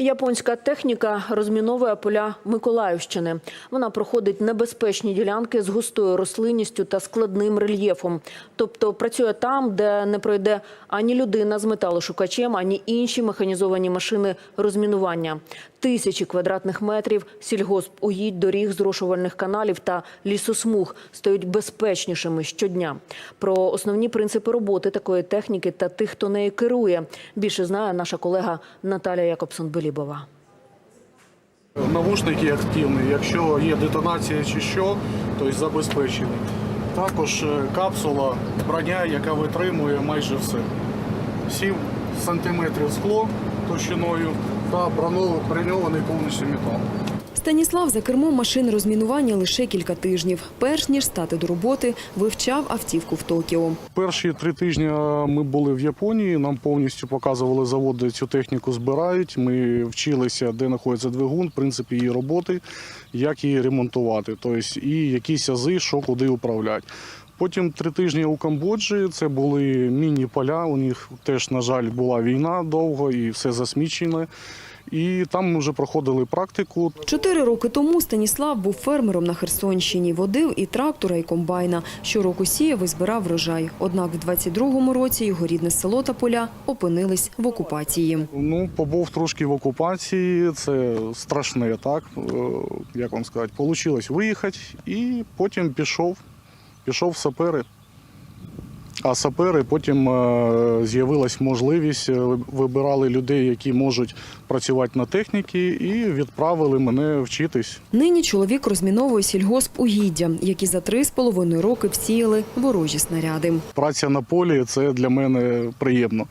Японська техніка розміновує поля Миколаївщини. Вона проходить небезпечні ділянки з густою рослинністю та складним рельєфом. Тобто працює там, де не пройде ані людина з металошукачем, ані інші механізовані машини розмінування. Тисячі квадратних метрів сільгосп угідь, доріг, зрошувальних каналів та лісосмуг стають безпечнішими щодня. Про основні принципи роботи такої техніки та тих, хто нею керує, більше знає наша колега Наталя Якобсон-Белібова. Навушники активні, якщо є детонація чи що, то забезпечені. Також е, капсула, броня, яка витримує майже все. 7 сантиметрів скло товщиною та броньований повністю метал. Станіслав за кермом машин розмінування лише кілька тижнів. Перш ніж стати до роботи, вивчав автівку в Токіо. Перші три тижні ми були в Японії. Нам повністю показували завод, де цю техніку збирають. Ми вчилися, де знаходиться двигун, принцип її роботи, як її ремонтувати, тобто і якісь ази, що куди управляти. Потім три тижні у Камбоджі це були міні-поля. У них теж, на жаль, була війна довго і все засмічене. І там ми вже проходили практику. Чотири роки тому Станіслав був фермером на Херсонщині. Водив і трактора, і комбайна. Щороку сіяв і збирав врожай. Однак в 22-му році його рідне село та поля опинились в окупації. Ну, побув трошки в окупації, це страшне, так е, як вам сказати, Получилось виїхати і потім пішов, пішов в сапери. А сапери потім е, з'явилась можливість, е, вибирали людей, які можуть працювати на техніці, і відправили мене вчитись. Нині чоловік розміновує сільгосп угіддя, які за три з половиною роки всіяли ворожі снаряди. Праця на полі це для мене приємно.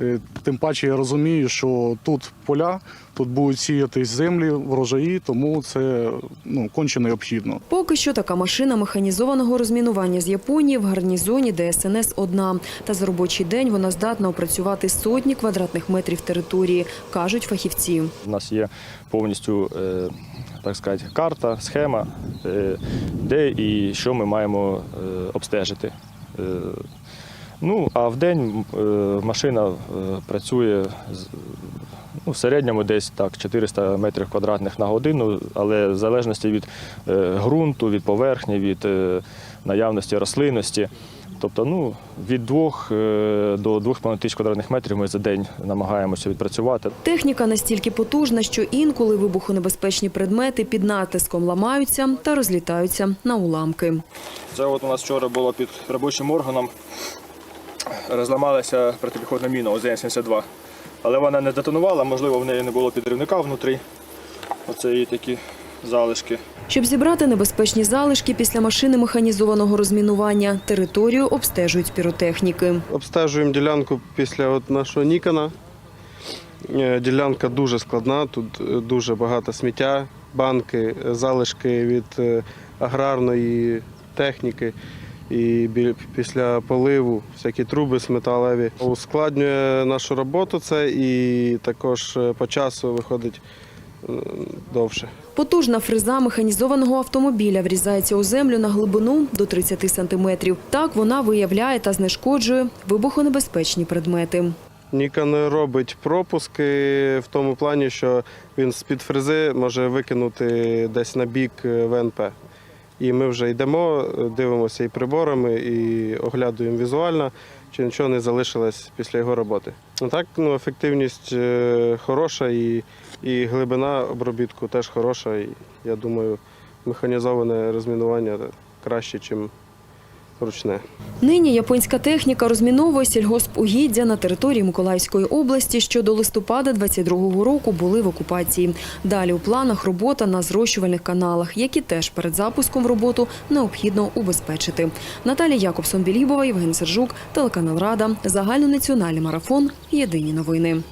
Е, Тим паче я розумію, що тут поля, тут будуть сіятись землі, врожаї, тому це ну, конче необхідно. Поки що така машина механізованого розмінування з Японії в гарнізоні ДСНС одна. Та за робочий день вона здатна опрацювати сотні квадратних метрів території, кажуть фахівці. У нас є повністю е, так сказати, карта, схема, е, де і що ми маємо обстежити. Ну, а в день е, машина е, працює ну, в середньому десь так 400 метрів квадратних на годину, але в залежності від е, ґрунту, від поверхні, від наявності рослинності. Тобто, ну, від 2 до 2,5 тисяч квадратних метрів ми за день намагаємося відпрацювати. Техніка настільки потужна, що інколи вибухонебезпечні предмети під натиском ламаються та розлітаються на уламки. Це от у нас вчора було під робочим органом. Розламалася протипіхотна міна ОЗН-72. Але вона не детонувала, можливо, в неї не було підривника внутрі. Оце її такі залишки. Щоб зібрати небезпечні залишки після машини механізованого розмінування, територію обстежують піротехніки. Обстежуємо ділянку після от нашого Нікона. Е, Ділянка дуже складна, тут е, дуже багато сміття, банки, залишки від е, аграрної техніки. І після поливу всякі труби металеві. Ускладнює нашу роботу це і також е, по часу виходить довше. Потужна фреза механізованого автомобіля врізається у землю на глибину до 30 сантиметрів. Так вона виявляє та знешкоджує вибухонебезпечні предмети. Нікон робить пропуски в тому плані, що він з-під фрези може викинути десь на бік е, ВНП. І ми вже йдемо, дивимося і приборами, і оглядуємо візуально, чи нічого не залишилось після його роботи. Ну так, ну, ефективність е, хороша і, і глибина обробітку теж хороша. І, я думаю, механізоване розмінування краще, ніж ручне. Нині японська техніка розміновує сільгоспугіддя на території Миколаївської області, що до листопада 22-го року були в окупації. Далі у планах робота на зрощувальних каналах, які теж перед запуском в роботу необхідно убезпечити. Наталія Якобсон-Білібова, Євген Сержук, телеканал Рада, загальнонаціональний марафон. Єдині новини.